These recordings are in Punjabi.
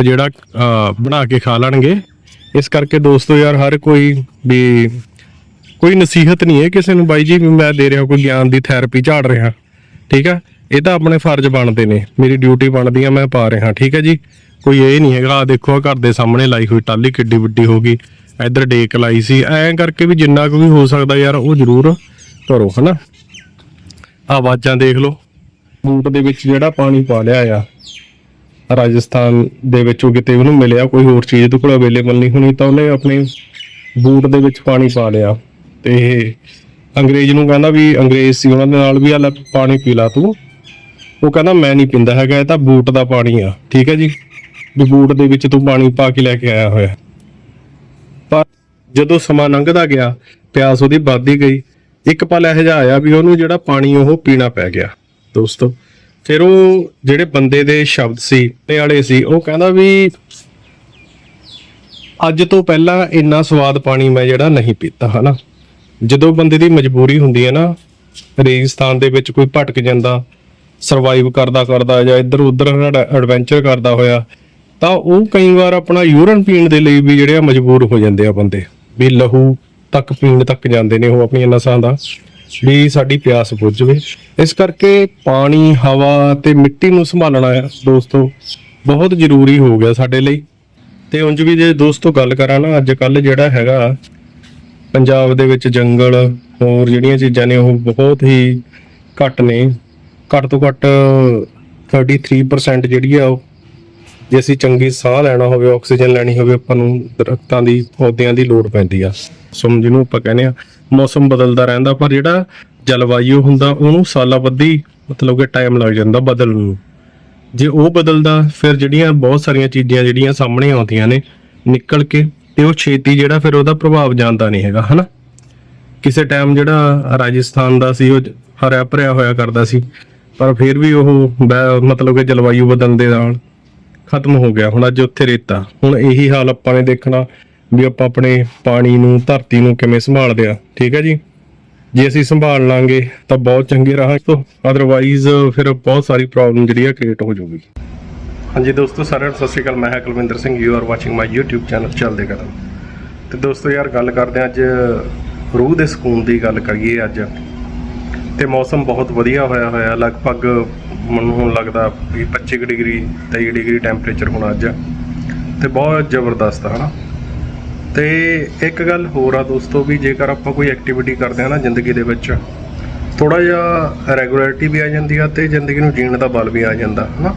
ਜਿਹੜਾ ਬਣਾ ਕੇ ਖਾ ਲੈਣਗੇ। ਇਸ ਕਰਕੇ ਦੋਸਤੋ ਯਾਰ, ਹਰ ਕੋਈ ਵੀ, ਕੋਈ ਨਸੀਹਤ ਨਹੀਂ ਹੈ ਕਿਸੇ ਨੂੰ। ਬਾਈ ਜੀ, ਵੀ ਮੈਂ ਦੇ ਰਿਹਾ ਕੋਈ ਗਿਆਨ ਦੀ ਥੈਰੇਪੀ ਝਾੜ ਰਿਹਾ। ਠੀਕ ਆ? ਇਹ ਤਾਂ ਆਪਣੇ ਫਰਜ਼ ਬਣਦੇ ਨੇ। ਮੇਰੀ ਡਿਊਟੀ ਬਣਦੀ ਆ, ਮੈਂ ਪਾ ਰਿਹਾ। ਠੀਕ ਹੈ ਜੀ? ਕੋਈ ਇਹ ਨਹੀਂ ਹੈਗਾ ਆ ਦੇਖੋ, ਆਹ ਘਰ ਦੇ ਸਾਹਮਣੇ ਲਾਈ ਹੋਈ ਟਾਲੀ ਕਿੱਡੀ ਵੱਡੀ ਹੋ ਗਈ। ਇੱਧਰ ਡੇਕ ਲਾਈ ਸੀ। ਐਂ ਕਰਕੇ ਵੀ ਜਿੰਨਾ ਕੁ ਵੀ ਹੋ ਸਕਦਾ ਯਾਰ, ਉਹ ਜ਼ਰੂਰ ਕਰੋ, ਹਨਾ? ਆਵਾਜ਼ਾਂ ਦੇਖ ਲਓ। ਬੂਟ ਦੇ ਵਿੱਚ ਜਿਹੜਾ ਪਾਣੀ ਪਾ ਲਿਆ ਆ ਰਾਜਸਥਾਨ ਦੇ ਵਿੱਚ ਉਹ ਕਿਤੇ ਉਹਨੂੰ ਮਿਲਿਆ, ਕੋਈ ਹੋਰ ਚੀਜ਼ ਤੋਂ ਕੋਲ ਅਵੇਲੇਬਲ ਨਹੀਂ ਹੋਣੀ, ਤਾਂ ਉਹਨੇ ਆਪਣੇ ਬੂਟ ਦੇ ਵਿੱਚ ਪਾਣੀ ਪਾ ਲਿਆ। ਤੇ ਅੰਗਰੇਜ਼ ਨੂੰ ਕਹਿੰਦਾ ਵੀ ਅੰਗਰੇਜ਼ ਸੀ, ਉਹਨਾਂ ਦੇ ਨਾਲ ਵੀ ਆ, ਲੈ ਪਾਣੀ ਪੀ ਲਾ ਤੂੰ। ਉਹ ਕਹਿੰਦਾ, ਮੈਂ ਨਹੀਂ ਪੀਂਦਾ ਹੈਗਾ, ਇਹ ਤਾਂ ਬੂਟ ਦਾ ਪਾਣੀ ਆ, ਠੀਕ ਹੈ ਜੀ? ਵੀ ਬੂਟ ਦੇ ਵਿੱਚ ਤੂੰ ਪਾਣੀ ਪਾ ਕੇ ਲੈ ਕੇ ਆਇਆ ਹੋਇਆ। ਪਰ ਜਦੋਂ ਸਮਾਂ ਲੰਘਦਾ ਗਿਆ, ਪਿਆਸ ਉਹਦੀ ਵੱਧਦੀ ਗਈ। ਇੱਕ ਪਲ ਇਹੋ ਜਿਹਾ ਆਇਆ ਵੀ ਉਹਨੂੰ ਜਿਹੜਾ ਪਾਣੀ ਉਹ ਪੀਣਾ ਪੈ ਗਿਆ। ਦੋਸਤੋ ਫਿਰ ਉਹ ਜਿਹੜੇ ਬੰਦੇ ਦੇ ਸ਼ਬਦ ਸੀ ਤੇ ਵਾਲੇ ਸੀ, ਉਹ ਕਹਿੰਦਾ ਵੀ ਅੱਜ ਤੋਂ ਪਹਿਲਾਂ ਇੰਨਾ ਸਵਾਦ ਪਾਣੀ ਮੈਂ ਜਿਹੜਾ ਨਹੀਂ ਪੀਤਾ, ਹਨਾ। ਜਦੋਂ ਬੰਦੇ ਦੀ ਮਜਬੂਰੀ ਹੁੰਦੀ ਹੈ ਨਾ, ਰੇਗਿਸਤਾਨ ਦੇ ਵਿੱਚ ਕੋਈ ਭਟਕ ਜਾਂਦਾ ਸਰਵਾਈਵ ਕਰਦਾ ਕਰਦਾ ਜਾਂ ਇੱਧਰ ਉੱਧਰ ਐਡਵੈਂਚਰ ਕਰਦਾ ਹੋਇਆ, ਤਾਂ ਉਹ ਕਈ ਵਾਰ ਆਪਣਾ ਯੂਰਨ ਪੀਣ ਦੇ ਲਈ ਵੀ ਜਿਹੜੇ ਆ ਮਜਬੂਰ ਹੋ ਜਾਂਦੇ ਆ ਬੰਦੇ। ਵੀ ਲਹੂ ਤੱਕ ਪੀਣ ਤੱਕ ਜਾਂਦੇ ਨੇ ਉਹ ਆਪਣੀਆਂ ਨਸਾਂ ਦਾ। ਵੀ ਸਾਡੀ ਪਿਆਸ ਬੁੱਝ ਜਵੇ। ਇਸ ਕਰਕੇ ਪਾਣੀ, ਹਵਾ ਤੇ ਮਿੱਟੀ ਨੂੰ ਸੰਭਾਲਣਾ ਦੋਸਤੋ, ਬਹੁਤ ਜ਼ਰੂਰੀ ਹੋ ਗਿਆ ਸਾਡੇ ਲਈ। ਤੇ ਉਂਝ ਵੀ ਜੇ ਦੋਸਤੋ ਗੱਲ ਕਰਾਂ ਨਾ ਅੱਜ ਕੱਲ ਜਿਹੜਾ ਹੈਗਾ, ਪੰਜਾਬ ਦੇ ਵਿੱਚ ਜੰਗਲ ਹੋਰ ਜਿਹੜੀਆਂ ਚੀਜ਼ਾਂ ਨੇ, ਉਹ ਬਹੁਤ ਹੀ ਘੱਟ ਨੇ। ਘੱਟ ਤੋਂ ਘੱਟ 33% ਜਿਹੜੀ ਆ ਉਹ ਜੇ ਅਸੀਂ ਚੰਗੀ ਸਾਹ ਲੈਣਾ ਹੋਵੇ, ਆਕਸੀਜਨ ਲੈਣੀ ਹੋਵੇ, ਆਪਾਂ ਨੂੰ ਦਰਖਤਾਂ ਦੀ, ਪੌਦਿਆਂ ਦੀ ਲੋੜ ਪੈਂਦੀ ਆ। ਸੋ ਜਿਹਨੂੰ ਆਪਾਂ ਕਹਿੰਦੇ ਆ, ਮੌਸਮ ਬਦਲਦਾ ਰਹਿੰਦਾ, ਪਰ ਜਿਹੜਾ ਜਲਵਾਯੂ ਹੁੰਦਾ, ਉਹਨੂੰ ਸਾਲਾਂ ਬੱਧੀ ਮਤਲਬ ਕਿ ਟਾਈਮ ਲੱਗ ਜਾਂਦਾ ਬਦਲਣ ਨੂੰ। ਜੇ ਉਹ ਬਦਲਦਾ, ਫਿਰ ਜਿਹੜੀਆਂ ਬਹੁਤ ਸਾਰੀਆਂ ਚੀਜ਼ਾਂ ਜਿਹੜੀਆਂ ਸਾਹਮਣੇ ਆਉਂਦੀਆਂ ਨੇ, ਨਿਕਲ ਕੇ ਤੇ ਉਹ ਛੇਤੀ ਜਿਹੜਾ ਫਿਰ ਉਹਦਾ ਪ੍ਰਭਾਵ ਜਾਂਦਾ ਨਹੀਂ ਹੈਗਾ, ਹਨਾ? ਕਿਸੇ ਟਾਈਮ ਜਿਹੜਾ ਰਾਜਸਥਾਨ ਦਾ ਸੀ, ਉਹ ਹਰਿਆ ਭਰਿਆ ਹੋਇਆ ਕਰਦਾ ਸੀ, ਪਰ ਫਿਰ ਵੀ ਉਹ ਮਤਲਬ ਕਿ ਜਲਵਾਯੂ ਬਦਲਣ ਦੇ ਨਾਲ ਖਤਮ ਹੋ ਗਿਆ। ਹੁਣ ਅੱਜ ਉੱਥੇ ਰੇਤਾ। ਹੁਣ ਇਹੀ ਹਾਲ ਆਪਾਂ ਨੇ ਦੇਖਣਾ ਵੀ ਆਪਾਂ ਆਪਣੇ ਪਾਣੀ ਨੂੰ, ਧਰਤੀ ਨੂੰ ਕਿਵੇਂ ਸੰਭਾਲਦੇ ਆ। ਠੀਕ ਹੈ ਜੀ? ਜੇ ਅਸੀਂ ਸੰਭਾਲ ਲਾਂਗੇ ਤਾਂ ਬਹੁਤ ਚੰਗੇ ਰਹਾਂਗੇ। ਤੋਂ ਅਦਰਵਾਈਜ਼ ਫਿਰ ਬਹੁਤ ਸਾਰੀ ਪ੍ਰੋਬਲਮ ਜਿਹੜੀ ਆ ਕ੍ਰੀਏਟ ਹੋ ਜਾਊਗੀ। ਹਾਂਜੀ ਦੋਸਤੋ, ਸਾਰਿਆਂ ਨੂੰ ਸਤਿ ਸ਼੍ਰੀ ਅਕਾਲ। ਮੈਂ ਹਾਂ Kulwinder Singh. You are watching my YouTube channel ਚੱਲਦੇ ਕਦਮ। ਤੇ ਦੋਸਤੋ ਯਾਰ, ਗੱਲ ਕਰਦੇ ਹਾਂ ਅੱਜ ਰੂਹ ਦੇ ਸਕੂਨ ਦੀ ਗੱਲ ਕਰੀਏ ਅੱਜ। ਤੇ ਮੌਸਮ ਬਹੁਤ ਵਧੀਆ ਹੋਇਆ ਹੋਇਆ। ਲਗਭਗ ਮੈਨੂੰ ਹੁਣ ਲੱਗਦਾ ਵੀ 25 ਕੁ ਡਿਗਰੀ 23 ਡਿਗਰੀ ਟੈਂਪਰੇਚਰ ਹੋਣਾ ਅੱਜ ਤੇ ਬਹੁਤ ਜ਼ਬਰਦਸਤ ਹੈ ਨਾ ਤੇ ਇੱਕ ਗੱਲ ਹੋਰ ਆ ਦੋਸਤੋ, ਵੀ ਜੇਕਰ ਆਪਾਂ ਕੋਈ ਐਕਟੀਵਿਟੀ ਕਰਦੇ ਆ ਨਾ ਜ਼ਿੰਦਗੀ ਦੇ ਵਿੱਚ ਥੋੜਾ ਜਿਹਾ ਰੈਗੂਲਰਿਟੀ ਵੀ ਆ ਜਾਂਦੀ ਆ ਤੇ ਜ਼ਿੰਦਗੀ ਨੂੰ ਜੀਣ ਦਾ ਬਲ ਵੀ ਆ ਜਾਂਦਾ, ਹਨਾ?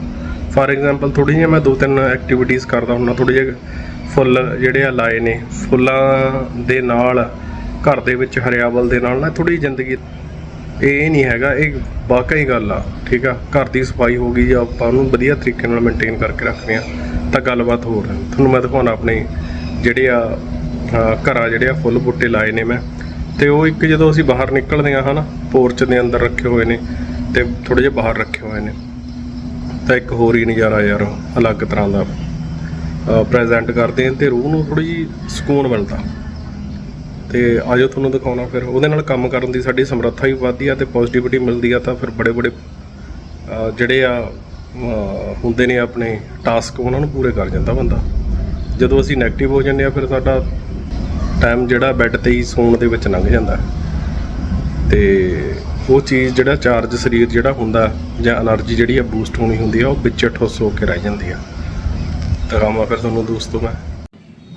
ਫਾਰ ਐਗਜ਼ਾਮਪਲ ਥੋੜੀ ਜਿਹੀ ਮੈਂ ਦੋ ਤਿੰਨ ਐਕਟੀਵਿਟੀਜ਼ ਕਰਦਾ ਹੁੰਦਾ ਥੋੜੇ ਜਿਹੇ ਫੁੱਲ ਜਿਹੜੇ ਆ ਲਾਏ ਨੇ, ਫੁੱਲਾਂ ਦੇ ਨਾਲ, ਘਰ ਦੇ ਵਿੱਚ ਹਰਿਆਵਲ ਦੇ ਨਾਲ ਨਾ ਥੋੜੀ ਜ਼ਿੰਦਗੀ ਇਹ ਨਹੀਂ ਹੈਗਾ, ਇਹ ਵਾਕਈ ਗੱਲ ਆ, ਠੀਕ ਆ? ਘਰ ਦੀ ਸਫ਼ਾਈ ਹੋ ਗਈ, ਜਾਂ ਆਪਾਂ ਉਹਨੂੰ ਵਧੀਆ ਤਰੀਕੇ ਨਾਲ ਮੇਨਟੇਨ ਕਰਕੇ ਰੱਖਦੇ ਆ, ਤਾਂ ਗੱਲਬਾਤ ਹੋਰ ਹੈ ਤੁਹਾਨੂੰ ਮੈਂ ਦਿਖਾਉਣਾ ਆਪਣੇ ਜਿਹੜੇ ਆ ਘਰਾਂ ਜਿਹੜੇ ਆ, ਫੁੱਲ ਬੂਟੇ ਲਾਏ ਨੇ ਮੈਂ। ਤੇ ਉਹ ਇੱਕ ਜਦੋਂ ਅਸੀਂ ਬਾਹਰ ਨਿਕਲਦੇ ਆ, ਹਨਾ ਪੋਰਚ ਦੇ ਅੰਦਰ ਰੱਖੇ ਹੋਏ ਨੇ, ਤੇ ਥੋੜੇ ਜਿਹਾ ਬਾਹਰ ਰੱਖੇ ਹੋਏ ਨੇ, ਤਾਂ ਇੱਕ ਹੋਰ ਹੀ ਨਜ਼ਾਰਾ ਯਾਰ, ਅਲੱਗ ਤਰ੍ਹਾਂ ਦਾ ਪ੍ਰੈਜ਼ੈਂਟ ਕਰਦੇ ਆ, ਤੇ ਰੂਹ ਨੂੰ ਥੋੜੀ ਜਿਹੀ ਸਕੂਨ ਮਿਲਦਾ। ਤੇ ਜਾਓ ਤੁਹਾਨੂੰ ਦਿਖਾਉਣਾ ਫਿਰ। ਉਹਦੇ ਨਾਲ ਕੰਮ ਕਰਨ ਦੀ ਸਾਡੀ ਸਮਰੱਥਾ ਵੀ ਵਧਦੀ ਆ ਤੇ ਪੋਜ਼ਿਟਿਵਿਟੀ ਮਿਲਦੀ ਆ ਤਾਂ ਫਿਰ ਬੜੇ ਬੜੇ ਜਿਹੜੇ ਆ ਹੁੰਦੇ ਨੇ ਆਪਣੇ ਟਾਸਕ ਉਹਨਾਂ ਨੂੰ ਪੂਰੇ ਕਰ ਜਾਂਦਾ ਬੰਦਾ। ਜਦੋਂ ਅਸੀਂ ਨੈਗੇਟਿਵ ਹੋ ਜਾਂਦੇ ਆ ਫਿਰ ਸਾਡਾ ਟਾਈਮ ਜਿਹੜਾ ਬੈੱਡ ਤੇ ਹੀ ਸੌਣ ਦੇ ਵਿੱਚ ਲੰਘ ਜਾਂਦਾ। ਤੇ ਉਹ ਚੀਜ਼ ਜਿਹੜਾ ਚਾਰਜ ਸਰੀਰ ਜਿਹੜਾ ਹੁੰਦਾ ਜਾਂ એનર્ਜੀ ਜਿਹੜੀ ਆ ਬੂਸਟ ਹੋਣੀ ਹੁੰਦੀ ਆ, ਉਹ ਵਿੱਚ ਠੁੱਸ ਹੋ ਕੇ ਰਹਿ ਜਾਂਦੀ ਆ। ਤਾਂ ਆਮਾ ਫਿਰ ਤੁਹਾਨੂੰ ਦੋਸਤੋ ਮੈਂ।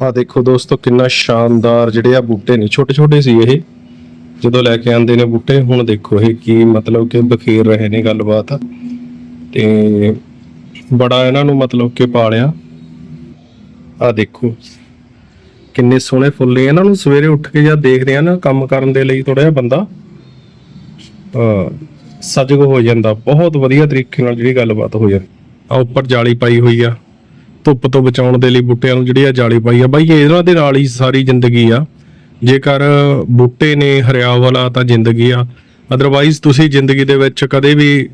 ਆ ਦੇਖੋ ਦੋਸਤੋ, ਕਿੰਨਾ ਸ਼ਾਨਦਾਰ ਜਿਹੜੇ ਆ ਬੂਟੇ ਨੇ ਛੋਟੇ ਛੋਟੇ ਸੀ ਇਹ। ਜਦੋਂ ਲੈ ਕੇ ਆਂਦੇ ਨੇ ਬੂਟੇ, ਹੁਣ ਦੇਖੋ ਇਹ ਕੀ ਮਤਲਬ ਕਿ ਬਖੇਰ ਰਹੇ ਨੇ ਗੱਲਬਾਤ। ਤੇ ਬੜਾ ਇਹਨਾਂ ਨੂੰ ਮਤਲਬ ਕਿ ਪਾਲਿਆ। ਆ ਦੇਖੋ, ਕਿੰਨੇ ਸੋਹਣੇ ਫੁੱਲ ਨੇ। ਇਹਨਾਂ ਨੂੰ ਸਵੇਰੇ ਉੱਠ ਕੇ ਜਦ ਦੇਖਦੇ ਆ ਨਾ ਕੰਮ ਕਰਨ ਦੇ ਲਈ ਥੋੜਾ ਜਿਹਾ ਬੰਦਾ ਅ ਸਜਗ ਹੋ ਜਾਂਦਾ। ਬਹੁਤ ਵਧੀਆ ਤਰੀਕੇ ਨਾਲ ਜਿਹੜੀ ਗੱਲਬਾਤ ਹੋ ਜਾਂਦੀ ਆ ਉੱਪਰ ਜਾਲੀ ਪਾਈ ਹੋਈ ਆ। ਧੁੱਪ ਤੋਂ ਬਚਾਉਣ ਦੇ ਲਈ ਬੂਟਿਆਂ ਨੂੰ ਜਿਹੜੀ ਆ ਜਾਲੀ ਪਾਈ ਆ। ਬਾਈ, ਇਹਨਾਂ ਦੇ ਨਾਲ ਹੀ ਸਾਰੀ ਜ਼ਿੰਦਗੀ ਆ। ਜੇਕਰ ਬੂਟੇ ਨੇ ਹਰਿਆ ਵਾਲਾ ਤਾਂ ਜ਼ਿੰਦਗੀ ਆ। ਅਦਰਵਾਈਜ਼ ਤੁਸੀਂ ਜ਼ਿੰਦਗੀ ਦੇ ਵਿੱਚ ਕਦੇ ਵੀ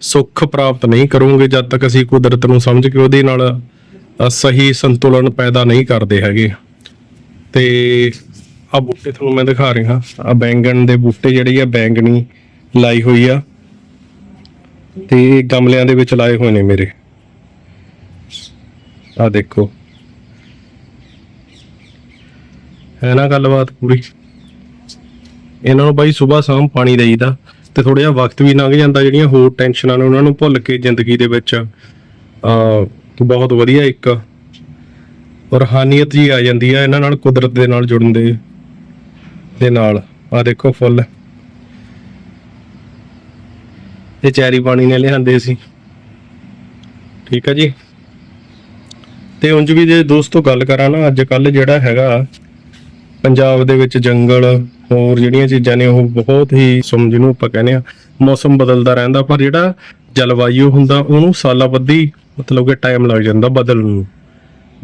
ਸੁੱਖ ਪ੍ਰਾਪਤ ਨਹੀਂ ਕਰੋਗੇ, ਜਦ ਤੱਕ ਅਸੀਂ ਕੁਦਰਤ ਨੂੰ ਸਮਝ ਕੇ ਉਹਦੇ ਨਾਲ ਸਹੀ ਸੰਤੁਲਨ ਪੈਦਾ ਨਹੀਂ ਕਰਦੇ ਹੈਗੇ। ਤੇ ਆ ਬੂਟੇ ਤੁਹਾਨੂੰ ਮੈਂ ਦਿਖਾ ਰਿਹਾ। ਆ ਬੈਂਗਣ ਦੇ ਬੂਟੇ ਜਿਹੜੇ ਆ, ਬੈਂਗਣੀ ਲਾਈ ਹੋਈ ਆ। ਤੇ ਗਮਲਿਆਂ ਦੇ ਵਿੱਚ ਲਾਏ ਹੋਏ ਨੇ ਮੇਰੇ। ਆ ਦੇਖੋ। ਹੈ ਨਾ ਗੱਲਬਾਤ ਪੂਰੀ। ਇਹਨਾਂ ਨੂੰ ਬਾਈ ਸਵੇਰ ਸ਼ਾਮ ਪਾਣੀ ਦੇਈਦਾ ਤੇ ਥੋੜਾ ਜਿਹਾ ਵਕਤ ਵੀ ਲੰਘ ਜਾਂਦਾ, ਜਿਹੜੀਆਂ ਹੋਰ ਟੈਨਸ਼ਨਾਂ ਨੇ ਉਹਨਾਂ ਨੂੰ ਭੁੱਲ ਕੇ ਜ਼ਿੰਦਗੀ ਦੇ ਵਿੱਚ। ਆ ਬਹੁਤ ਵਧੀਆ ਇੱਕ ਰੂਹਾਨੀਅਤ ਜੀ ਆ ਜਾਂਦੀ ਆ ਇਹਨਾਂ ਨਾਲ, ਕੁਦਰਤ ਦੇ ਨਾਲ ਜੁੜਨ ਦੇ ਦੇ ਨਾਲ। ਆ ਦੇਖੋ ਫੁੱਲ। ਇਹ ਚੈਰੀ ਪਾਣੀ ਨੇ ਲਿਆਂਦੇ ਸੀ। ਠੀਕ ਆ ਜੀ? ਤੇ ਉਂਝ ਵੀ ਜੇ ਦੋਸਤੋ ਗੱਲ ਕਰਾਂ ਨਾ, ਅੱਜ ਕੱਲ ਜਿਹੜਾ ਹੈਗਾ, ਪੰਜਾਬ ਦੇ ਵਿੱਚ ਜੰਗਲ, ਹੋਰ ਜਿਹੜੀਆਂ ਚੀਜ਼ਾਂ ਨੇ, ਉਹ ਬਹੁਤ ਹੀ ਸਮਝ ਜਿਹਨੂੰ ਆਪਾਂ ਕਹਿੰਦੇ ਆ ਮੌਸਮ ਬਦਲਦਾ ਰਹਿੰਦਾ, ਪਰ ਜਿਹੜਾ ਜਲਵਾਯੂ ਹੁੰਦਾ, ਉਹਨੂੰ ਸਾਲਾਂ ਬੱਧੀ ਮਤਲਬ ਕਿ ਟਾਈਮ ਲੱਗ ਜਾਂਦਾ ਬਦਲਣ ਨੂੰ।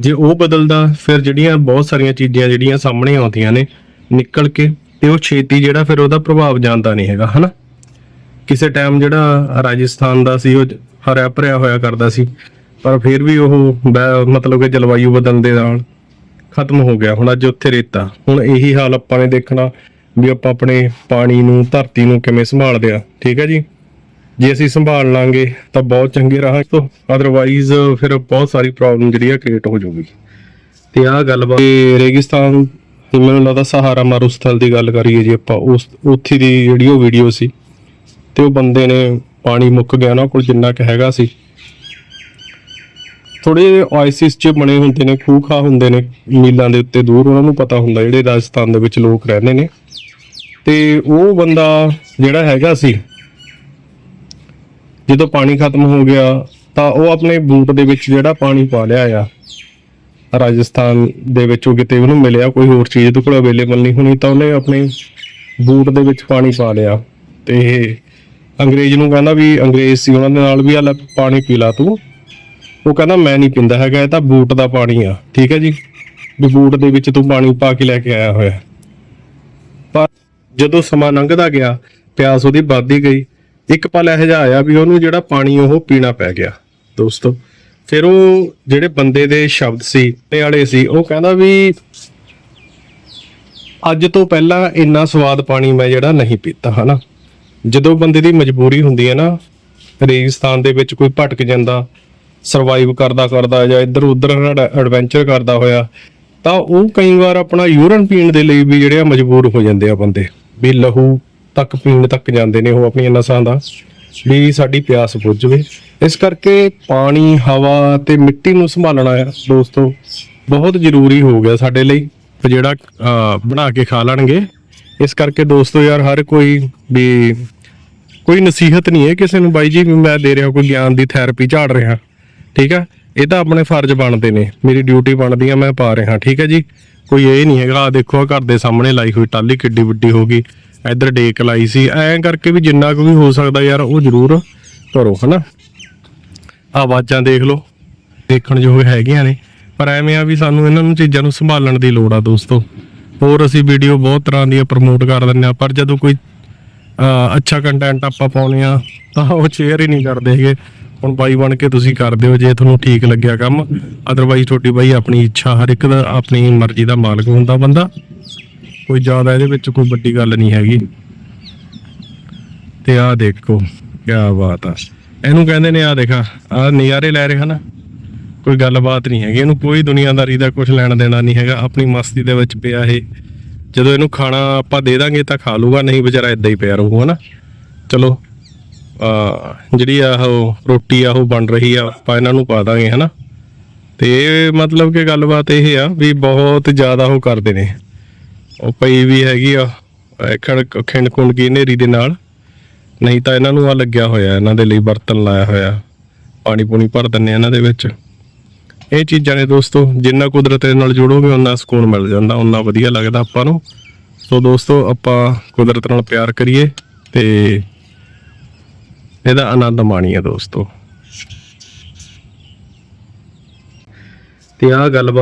ਜੇ ਉਹ ਬਦਲਦਾ, ਫਿਰ ਜਿਹੜੀਆਂ ਬਹੁਤ ਸਾਰੀਆਂ ਚੀਜ਼ਾਂ ਜਿਹੜੀਆਂ ਸਾਹਮਣੇ ਆਉਂਦੀਆਂ ਨੇ, ਨਿਕਲ ਕੇ, ਤੇ ਉਹ ਛੇਤੀ ਜਿਹੜਾ ਫਿਰ ਉਹਦਾ ਪ੍ਰਭਾਵ ਜਾਂਦਾ ਨਹੀਂ ਹੈਗਾ, ਹਨਾ? ਕਿਸੇ ਟਾਈਮ ਜਿਹੜਾ ਰਾਜਸਥਾਨ ਦਾ ਸੀ, ਉਹ ਹਰਿਆ ਭਰਿਆ ਹੋਇਆ ਕਰਦਾ ਸੀ ਪਰ ਫਿਰ ਵੀ ਉਹ ਮਤਲਬ ਕਿ ਜਲਵਾਯੂ ਬਦਲਣ ਦੇ ਨਾਲ ਖਤਮ ਹੋ ਗਿਆ। ਹੁਣ ਅੱਜ ਉੱਥੇ ਰੇਤਾ। ਹੁਣ ਇਹੀ ਹਾਲ ਆਪਾਂ ਨੇ ਦੇਖਣਾ ਵੀ ਆਪਾਂ ਆਪਣੇ ਪਾਣੀ ਨੂੰ, ਧਰਤੀ ਨੂੰ ਕਿਵੇਂ ਸੰਭਾਲਦੇ ਆ। ਠੀਕ ਹੈ ਜੀ? ਜੇ ਅਸੀਂ ਸੰਭਾਲ ਲਾਂਗੇ ਤਾਂ ਬਹੁਤ ਚੰਗੇ ਰਹਾਂਗੇ ਤੋਂ। ਅਦਰਵਾਈਜ਼ ਫਿਰ ਬਹੁਤ ਸਾਰੀ ਪ੍ਰੋਬਲਮ ਜਿਹੜੀ ਆ ਕ੍ਰੀਏਟ ਹੋ ਜਾਊਗੀ। ਤੇ ਆਹ ਗੱਲਬਾਤ ਤੇ ਰੇਗਿਸਤਾਨ ਤੇ ਮੈਨੂੰ ਲੱਗਦਾ ਸਹਾਰਾ ਮਾਰੂਸਥਲ ਦੀ ਗੱਲ ਕਰੀਏ ਜੀ ਆਪਾਂ। ਉਸ ਉੱਥੇ ਦੀ ਜਿਹੜੀ ਉਹ ਵੀਡੀਓ ਸੀ, ਤੇ ਉਹ ਬੰਦੇ ਨੇ ਪਾਣੀ ਮੁੱਕ ਗਿਆ ਉਹਨਾਂ ਕੋਲ ਜਿੰਨਾ ਕੁ ਹੈਗਾ ਸੀ। ਥੋੜੇ ਆਇਸਿਸ ਚ ਬਣੇ ਹੁੰਦੇ ਨੇ, ਖੂਖਾ ਹੁੰਦੇ ਨੇ ਮੀਲਾਂ ਦੇ ਉੱਤੇ ਦੂਰ ਉਹਨਾਂ ਨੂੰ ਪਤਾ ਹੁੰਦਾ ਜਿਹੜੇ ਰਾਜਸਥਾਨ ਦੇ ਵਿੱਚ ਲੋਕ ਰਹਿੰਦੇ ਨੇ। ਤੇ ਉਹ ਬੰਦਾ ਜਿਹੜਾ ਹੈਗਾ ਸੀ, ਜਦੋਂ ਪਾਣੀ ਖਤਮ ਹੋ ਗਿਆ, ਤਾਂ ਉਹ ਆਪਣੇ ਬੂਟ ਦੇ ਵਿੱਚ ਜਿਹੜਾ ਪਾਣੀ ਪਾ ਲਿਆ ਆ, ਰਾਜਸਥਾਨ ਦੇ ਵਿੱਚ ਉਹ ਕਿਤੇ ਉਹਨੂੰ ਮਿਲਿਆ, ਕੋਈ ਹੋਰ ਚੀਜ਼ ਤੋਂ ਕੋਲ ਅਵੇਲੇਬਲ ਨਹੀਂ ਹੋਣੀ, ਤਾਂ ਉਹਨੇ ਆਪਣੇ ਬੂਟ ਦੇ ਵਿੱਚ ਪਾਣੀ ਪਾ ਲਿਆ। ਤੇ ਅੰਗਰੇਜ਼ ਨੂੰ ਕਹਿੰਦਾ ਵੀ ਅੰਗਰੇਜ਼ ਸੀ, ਉਹਨਾਂ ਦੇ ਨਾਲ ਵੀ ਆ ਪਾਣੀ ਪੀ ਲਾ ਤੂੰ। ਉਹ ਕਹਿੰਦਾ ਮੈਂ ਨਹੀਂ ਪੀਂਦਾ ਹੈਗਾ, ਇਹ ਤਾਂ ਬੂਟ ਦਾ ਪਾਣੀ ਆ। ਠੀਕ ਹੈ ਜੀ? ਵੀ ਬੂਟ ਦੇ ਵਿੱਚ ਤੂੰ ਪਾਣੀ ਪਾ ਕੇ ਲੈ ਕੇ ਆਇਆ ਹੋਇਆ। ਪਰ ਜਦੋਂ ਸਮਾਂ ਲੰਘਦਾ ਗਿਆ, ਪਿਆਸ ਉਹਦੀ ਵੱਧਦੀ ਗਈ। ਇੱਕ ਪਲ ਇਹੋ ਜਿਹਾ ਆਇਆ ਵੀ ਉਹਨੂੰ ਜਿਹੜਾ ਪਾਣੀ ਉਹ ਪੀਣਾ ਪੈ ਗਿਆ। ਦੋਸਤੋ, ਫਿਰ ਉਹ ਜਿਹੜੇ ਬੰਦੇ ਦੇ ਸ਼ਬਦ ਸੀ ਤੇ ਵਾਲੇ ਸੀ, ਉਹ ਕਹਿੰਦਾ ਵੀ ਅੱਜ ਤੋਂ ਪਹਿਲਾਂ ਇੰਨਾ ਸਵਾਦ ਪਾਣੀ ਮੈਂ ਜਿਹੜਾ ਨਹੀਂ ਪੀਤਾ, ਹਨਾ? ਜਦੋਂ ਬੰਦੇ ਦੀ ਮਜਬੂਰੀ ਹੁੰਦੀ ਹੈ ਨਾ, ਰੇਗਿਸਤਾਨ ਦੇ ਵਿੱਚ ਕੋਈ ਭਟਕ ਜਾਂਦਾ ਸਰਵਾਈਵ ਕਰਦਾ ਕਰਦਾ ਜਾਂ ਇੱਧਰ ਉੱਧਰ ਐਡਵੈਂਚਰ ਕਰਦਾ ਹੋਇਆ, ਤਾਂ ਉਹ ਕਈ ਵਾਰ ਆਪਣਾ ਯੂਰਨ ਪੀਣ ਦੇ ਲਈ ਵੀ ਜਿਹੜੇ ਆ ਮਜਬੂਰ ਹੋ ਜਾਂਦੇ ਆ ਬੰਦੇ। ਵੀ ਲਹੂ ਤੱਕ ਪੀਣ ਤੱਕ ਜਾਂਦੇ ਨੇ ਉਹ ਆਪਣੀਆਂ ਨਸਾਂ ਦਾ, ਵੀ ਸਾਡੀ ਪਿਆਸ ਬੁੱਝ ਜਵੇ। ਇਸ ਕਰਕੇ ਪਾਣੀ, ਹਵਾ ਤੇ ਮਿੱਟੀ ਨੂੰ ਸੰਭਾਲਣਾ ਹੈ ਦੋਸਤੋ, ਬਹੁਤ ਜ਼ਰੂਰੀ ਹੋ ਗਿਆ ਸਾਡੇ ਲਈ ਜਿਹੜਾ ਬਣਾ ਕੇ ਖਾ ਲੈਣਗੇ। ਇਸ ਕਰਕੇ ਦੋਸਤੋ ਯਾਰ, ਹਰ ਕੋਈ ਵੀ, ਕੋਈ ਨਸੀਹਤ ਨਹੀਂ ਹੈ ਕਿਸੇ ਨੂੰ ਬਾਈ ਜੀ, ਵੀ ਮੈਂ ਦੇ ਰਿਹਾ ਕੋਈ ਗਿਆਨ ਦੀ ਥੈਰੇਪੀ ਝਾੜ ਰਿਹਾ। ਠੀਕ ਆ? ਇਹ ਤਾਂ ਆਪਣੇ ਫਰਜ਼ ਬਣਦੇ ਨੇ। ਮੇਰੀ ਡਿਊਟੀ ਬਣਦੀ ਆ, ਮੈਂ ਪਾ ਰਿਹਾ। ਠੀਕ ਹੈ ਜੀ? ਕੋਈ ਇਹ ਨਹੀਂ ਹੈਗਾ ਆ ਦੇਖੋ ਆ ਘਰ ਦੇ ਸਾਹਮਣੇ ਲਾਈ ਹੋਈ ਟਾਲੀ ਕਿੱਡੀ ਵੱਡੀ ਹੋ ਗਈ। ਇੱਧਰ ਡੇਕ ਲਾਈ ਸੀ। ਐਂ ਕਰਕੇ ਵੀ ਜਿੰਨਾ ਕੁ ਵੀ ਹੋ ਸਕਦਾ ਯਾਰ, ਉਹ ਜ਼ਰੂਰ ਕਰੋ, ਹਨਾ? ਆਵਾਜ਼ਾਂ ਦੇਖ ਲਓ। ਦੇਖਣ ਯੋਗ ਹੈਗੀਆਂ ਨੇ। ਪਰ ਐਵੇਂ ਆ ਵੀ ਸਾਨੂੰ ਇਹਨਾਂ ਨੂੰ ਚੀਜ਼ਾਂ ਨੂੰ ਸੰਭਾਲਣ ਦੀ ਲੋੜ ਆ, ਦੋਸਤੋ। ਹੋਰ ਅਸੀਂ ਵੀਡੀਓ ਬਹੁਤ ਤਰ੍ਹਾਂ ਦੀਆਂ ਪ੍ਰਮੋਟ ਕਰ ਦਿੰਦੇ ਆ, ਪਰ ਜਦੋਂ ਕੋਈ ਅੱਛਾ ਕੰਟੈਂਟ ਆਪਾਂ ਪਾਉਨੇ ਆ, ਤਾਂ ਉਹ ਸ਼ੇਅਰ ਹੀ ਨਹੀਂ ਕਰਦੇ ਹੈਗੇ। ਹੁਣ ਬਾਈ ਬਣ ਕੇ ਤੁਸੀਂ ਕਰ ਦਿਓ, ਜੇ ਤੁਹਾਨੂੰ ਠੀਕ ਲੱਗਿਆ ਕੰਮ ਅਦਰਵਾਈਜ਼ ਤੁਹਾਡੀ ਬਾਈ ਆਪਣੀ ਇੱਛਾ ਹਰ ਇੱਕ ਦਾ, ਆਪਣੀ ਮਰਜ਼ੀ ਦਾ ਮਾਲਕ ਹੁੰਦਾ ਬੰਦਾ। ਕੋਈ ਜ਼ਿਆਦਾ ਇਹਦੇ ਵਿੱਚ ਕੋਈ ਵੱਡੀ ਗੱਲ ਨਹੀਂ ਹੈਗੀ। ਤੇ ਆਹ ਦੇਖੋ ਕੀ ਬਾਤ ਆ। ਇਹਨੂੰ ਕਹਿੰਦੇ ਨੇ ਆ ਦੇਖਾ ਆ ਨਜ਼ਾਰੇ ਲੈ ਰਿਹਾ ਨਾ ਕੋਈ ਗੱਲਬਾਤ ਨਹੀਂ ਹੈਗੀ, ਇਹਨੂੰ ਕੋਈ ਦੁਨੀਆਦਾਰੀ ਦਾ ਕੁਝ ਲੈਣ ਦੇਣਾ ਨਹੀਂ ਹੈਗਾ। ਆਪਣੀ ਮਸਤੀ ਦੇ ਵਿੱਚ ਪਿਆ ਇਹ। ਜਦੋਂ ਇਹਨੂੰ ਖਾਣਾ ਆਪਾਂ ਦੇ ਦਾਂਗੇ ਤਾਂ ਖਾ ਲੂਗਾ, ਨਹੀਂ ਵਿਚਾਰਾ ਇਦਾਂ ਹੀ ਪਿਆ ਰਹੂ ਹਨਾ ਚਲੋ ਜਿਹੜੀ ਆ ਉਹ ਰੋਟੀ ਆ ਉਹ ਬਣ ਰਹੀ ਆ, ਆਪਾਂ ਇਹਨਾਂ ਨੂੰ ਪਾ ਦਾਂਗੇ, ਹਨਾ? ਤੇ ਇਹ ਮਤਲਬ ਕਿ ਗੱਲਬਾਤ ਇਹ ਆ ਵੀ ਬਹੁਤ ਜ਼ਿਆਦਾ ਉਹ ਕਰਦੇ ਨੇ। ਉਹ ਪਈ ਵੀ ਹੈਗੀ ਆ ਖੜ ਖਿੰਡ ਕੁੰਡ ਕੀ ਨੇਰੀ ਦੇ ਨਾਲ। ਨਹੀਂ ਤਾਂ ਇਹਨਾਂ ਨੂੰ ਆ ਲੱਗਿਆ ਹੋਇਆ, ਇਹਨਾਂ ਦੇ ਲਈ ਬਰਤਨ ਲਾਇਆ ਹੋਇਆ। ਪਾਣੀ ਪੂਣੀ ਭਰ ਦਿੰਨੇ ਇਹਨਾਂ ਦੇ ਵਿੱਚ। ਇਹ ਚੀਜ਼ਾਂ ਨੇ ਦੋਸਤੋ, ਜਿੰਨਾ ਕੁਦਰਤ ਦੇ ਨਾਲ ਜੁੜੋਗੇ ਉਨਾ ਸਕੂਨ ਮਿਲ ਜਾਂਦਾ ਉਨਾ ਵਧੀਆ ਲੱਗਦਾ ਆਪਾਂ ਨੂੰ। ਸੋ ਦੋਸਤੋ, ਆਪਾਂ ਕੁਦਰਤ ਨਾਲ ਪਿਆਰ ਕਰੀਏ ਤੇ ਇਹਦਾ ਆਨੰਦ ਮਾਣੀਏ ਦੋਸਤੋ। ਤੇ ਆਹ ਗੱਲਬਾਤ